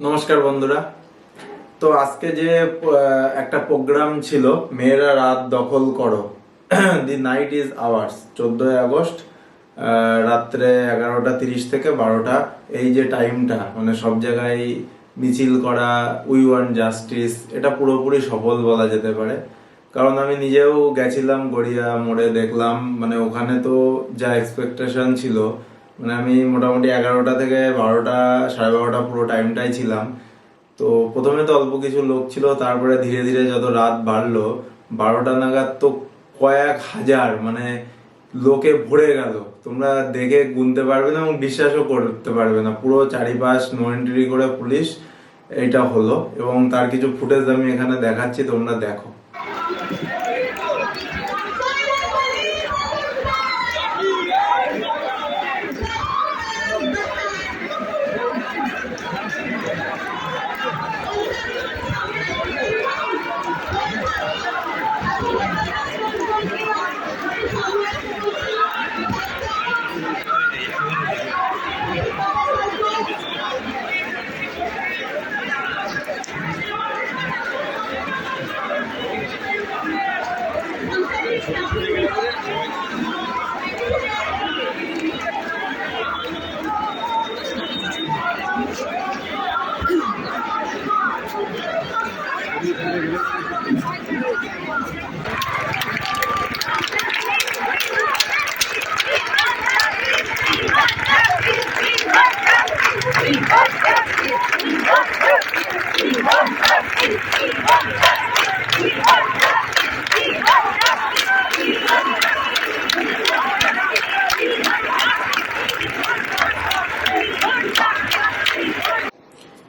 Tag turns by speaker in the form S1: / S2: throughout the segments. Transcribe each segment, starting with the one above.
S1: নমস্কার বন্ধুরা। তো আজকে যে একটা প্রোগ্রাম ছিল, মেয়েরা রাত দখল করো দি নাইট ইজ আওয়ার্স চোদ্দোই আগস্ট রাত্রে এগারোটা তিরিশ থেকে বারোটা, এই যে টাইমটা মানে সব জায়গায় মিছিল করা উই ওয়ান জাস্টিস এটা পুরোপুরি সফল বলা যেতে পারে। কারণ আমি নিজেও গেছিলাম গড়িয়া মোড়ে দেখলাম মানে ওখানে তো যা এক্সপেকটেশন ছিল মানে আমি মোটামুটি এগারোটা থেকে বারোটা, সাড়ে বারোটা পুরো টাইমটাই ছিলাম। তো প্রথমে তো অল্প কিছু লোক ছিল, তারপরে ধীরে ধীরে যত রাত বাড়লো, বারোটা নাগাদ তো কয়েক হাজার মানে লোকে ভরে গেল। তোমরা দেখে গুনতে পারবে না এবং বিশ্বাসও করতে পারবে না। পুরো চারিপাশ নো এন্ট্রি করে পুলিশ এটা হলো এবং তার কিছু ফুটেজ আমি এখানে দেখাচ্ছি, তোমরা দেখো।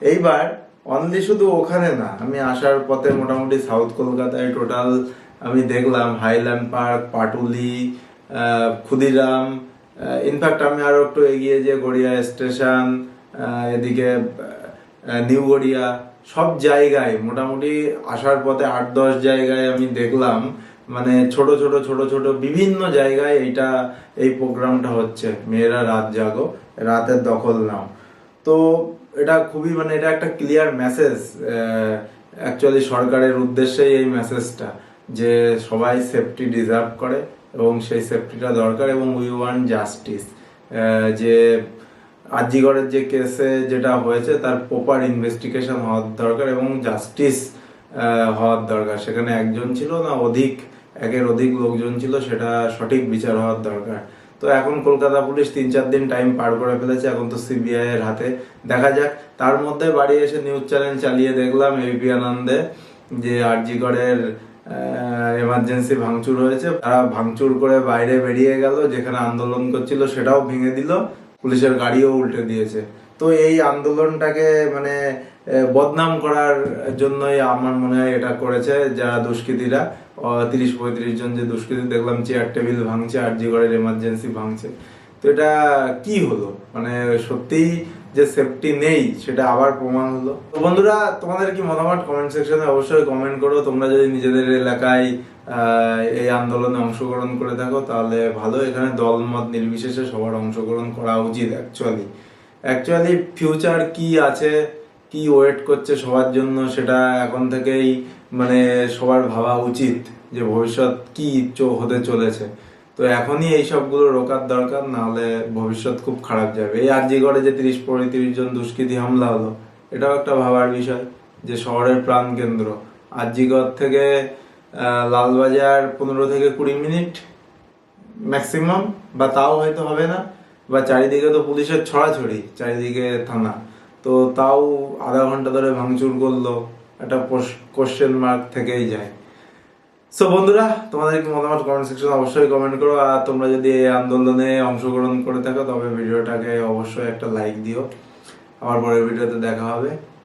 S1: এইবার অনলি শুধু ওখানে না, আমি আসার পথে মোটামুটি সাউথ কলকাতায় টোটাল আমি দেখলাম Highland Park Patuli Khudiram in fact আমি আরও একটু এগিয়ে যে গড়িয়া স্টেশন এদিকে নিউ গড়িয়া সব জায়গায় মোটামুটি আসার পথে আট দশ জায়গায় আমি দেখলাম মানে ছোট ছোট ছোট ছোট বিভিন্ন জায়গায় এইটা, এই প্রোগ্রামটা হচ্ছে, মেয়েরা রাত জাগো, রাতের দখল নাও। তো এটা খুবই মানে এটা একটা ক্লিয়ার মেসেজ অ্যাকচুয়ালি সরকারের উদ্দেশ্যেই এই মেসেজটা যে সবাই সেফটি ডিজার্ভ করে এবং সেই সেফটিটা দরকার এবং উই ওয়ান জাস্টিস যে আজিগড়ের যে কেসে যেটা হয়েছে তার প্রপার ইনভেস্টিগেশন হওয়ার দরকার এবং জাস্টিস হওয়ার দরকার। সেখানে একজন ছিল না, অধিক, একের অধিক লোকজন ছিল, সেটা সঠিক বিচার হওয়ার দরকার। তো এখন কলকাতা পুলিশ তিন চার দিন টাইম পার করে ফেলেছে, এখন তো সিবিআই এর হাতে। দেখা যাক, তার মধ্যে বাড়ি এসে নিউজ চ্যানেল চালিয়ে দেখলাম এবিপি আনন্দে যে আরজিগড়ের এমার্জেন্সি ভাঙচুর হয়েছে। তারা ভাঙচুর করে বাইরে বেরিয়ে গেল, যেখানে আন্দোলন করছিল সেটাও ভেঙে দিল। পুলিশের গাড়িও উল্টে দিয়েছে। তো এই আন্দোলনটাকে মানে বদনাম করার জন্যই আমার মনে হয় এটা করেছে যারা দুষ্কৃতীরা। তিরিশ পঁয়ত্রিশ জন যে দুষ্কৃতী, দেখলাম চেয়ার টেবিল ভাঙছে, আর জিগড়ের এমার্জেন্সি ভাঙছে। তো এটা কি হলো? মানে সত্যিই যে সেফটি নেই, সেটা আবার প্রমাণ হলো? তো বন্ধুরা, তোমাদের কি মতামত কমেন্ট সেকশনে অবশ্যই কমেন্ট করো। তোমরা যদি নিজেদের এলাকায় এই আন্দোলনে অংশগ্রহণ করে থাকো, তাহলে ভালো। এখানে দল মত নির্বিশেষে সবার অংশগ্রহণ করা উচিত অ্যাকচুয়ালি অ্যাকচুয়ালি ফিউচার কি আছে? কি ওয়েট করছে সবার জন্য? সেটা এখন থেকেই মানে সবার ভাবা উচিত যে ভবিষ্যৎ কি হতে চলেছে। তো এখনই এই সবগুলো রোকার দরকার, নাহলে ভবিষ্যৎ খুব খারাপ যাবে। এই আরজিগড়ে যে তিরিশ পঁয়ত্রিশ জন দুষ্কৃতী হামলা হলো, এটাও একটা ভাবার বিষয় যে শহরের প্রাণ কেন্দ্র। আরজিগড় থেকে লালবাজার পনেরো থেকে কুড়ি মিনিট ম্যাক্সিমাম বা তাও হয়তো হবে না। বা চারিদিকে তো পুলিশের ছড়াছড়ি, চারিদিকে থানা। তো তাও আধা ঘণ্টা ধরে ভাঙচুর করল, একটা কোশ্চেন মার্ক থেকেই যায়। সো বন্ধুরা, তোমাদের মতামত কমেন্ট সেকশন অবশ্যই কমেন্ট করো, আর তোমরা যদি এই আন্দোলনে অংশগ্রহণ করে থাকো, তবে ভিডিওটাকে অবশ্যই একটা লাইক দিও। আবার পরের ভিডিওতে দেখা হবে।